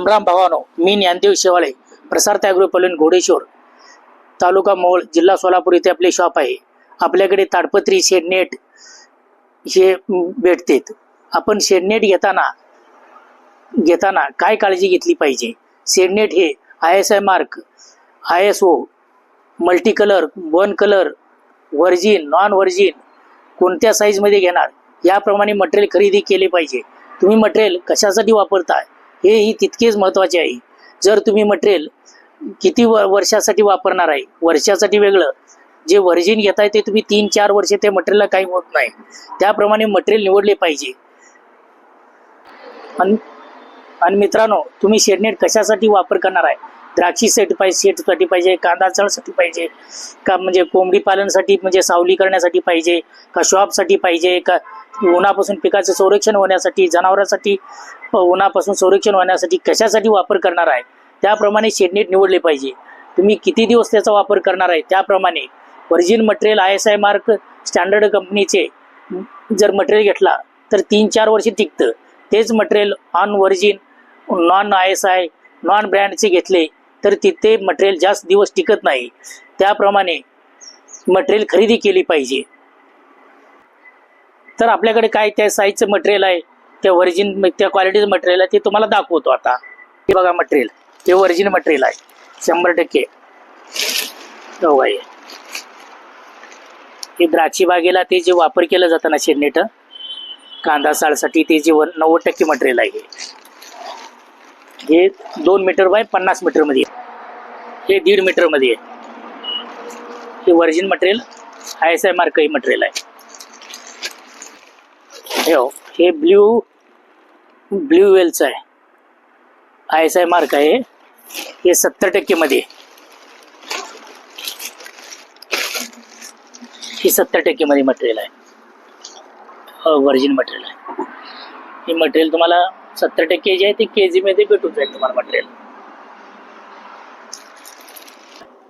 राम भावानो मी ज्ञानदेव शेवाळे प्रसार त्यागृह घोडेश्वर तालुका मोहोळ जिल्हा सोलापूर इथे आपले शॉप आहे. आपल्याकडे ताडपत्री शेडनेट हे भेटतेत. आपण शेडनेट घेताना घेताना काय काळजी घेतली पाहिजे? शेडनेट हे I S I mark I S O multi colour one colour virgin non virgin कोणत्या साईजमध्ये घेणार? याप्रमाणे मटेरियल खरेदी केले पाहिजे. तुम्ही मटेरियल कशासाठी वापरताय? हेही तितकेच महत्त्वाचे आहे. जर तुम्ही मटेरियल किती व वर्षासाठी वापरणार आहे वर्षासाठी वेगळं जे व्हर्जिन घेताय ते तुम्ही तीन चार वर्षे त्या मटेरियलला काही होत नाही. त्याप्रमाणे मटेरियल निवडले पाहिजे. आणि आणि मित्रांनो तुम्ही शेडनेट कशासाठी वापर करणार आहे? द्राक्षी सेट पाहिजे सेटसाठी पाहिजे कांदा चळसाठी पाहिजे का म्हणजे कोंबडी पालनसाठी म्हणजे सावली करण्यासाठी पाहिजे का शॉपसाठी पाहिजे का उन्हापासून पिकाचं संरक्षण होण्यासाठी जनावरांसाठी उन्हापासून संरक्षण होण्यासाठी कशासाठी वापर करणार आहे? त्याप्रमाणे शेडनेट निवडले पाहिजे. तुम्ही किती दिवस त्याचा वापर करणार आहे? त्याप्रमाणे virgin material I S I mark standard कंपनीचे जर मटेरियल घेतला तर तीन चार वर्ष टिकतं. तेच material on virgin non I S I non ब्रँडचे घेतले तर तिथे मटेरियल जास्त दिवस टिकत नाही. त्याप्रमाणे मटेरियल खरेदी केली पाहिजे. तर आपल्याकडे काय त्या साईजचं मटेरियल आहे त्या व्हर्जिन त्या क्वालिटीचं मटेरियल आहे ते तुम्हाला दाखवतो आता. हे बघा मटेरियल हे व्हर्जिन मटेरियल आहे. शंभर टक्के. हो हे द्राक्षी बागेला ते जे वापर केलं जातं ना शेडनेट कांदा साळसाठी ते जे वन- नव्वद टक्के मटेरियल आहे हे. दोन मीटर बाय पन्नास मीटरमध्ये आहे. हे दीड मीटरमध्ये आहे. हे virgin material I S I mark material आहे. हे. हो. हे ब्ल्यू ब्ल्यू वेलचं आहे. आय एस आय मार्क आहे. हे सत्तर टक्के मध्ये. हे सत्तर टक्के मध्ये मटेरियल आहे. व्हर्जिन मटेरियल आहे. हे मटेरियल तुम्हाला सत्तर टक्के जे आहे ते के जीमध्ये भेटून जाईल तुम्हाला मटेरियल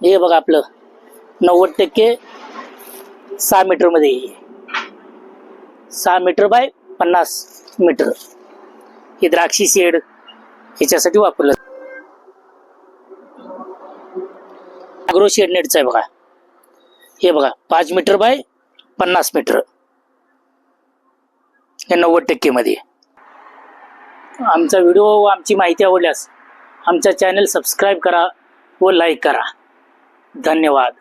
हे बघा आपलं. नव्वद टक्के सहा मीटरमध्ये सहा मीटर बाय पन्नास मीटर. हे द्राक्षी शेड ह्याच्यासाठी वापरलं अग्रो शेड नेटचं आहे बघा. हे बघा पाच मीटर बाय पन्नास मीटर. हे नव्वद टक्केमध्ये. आमचा व्हिडिओ व आमची माहिती आवडल्यास आमचा चॅनल सबस्क्राईब करा व लाईक करा. धन्यवाद.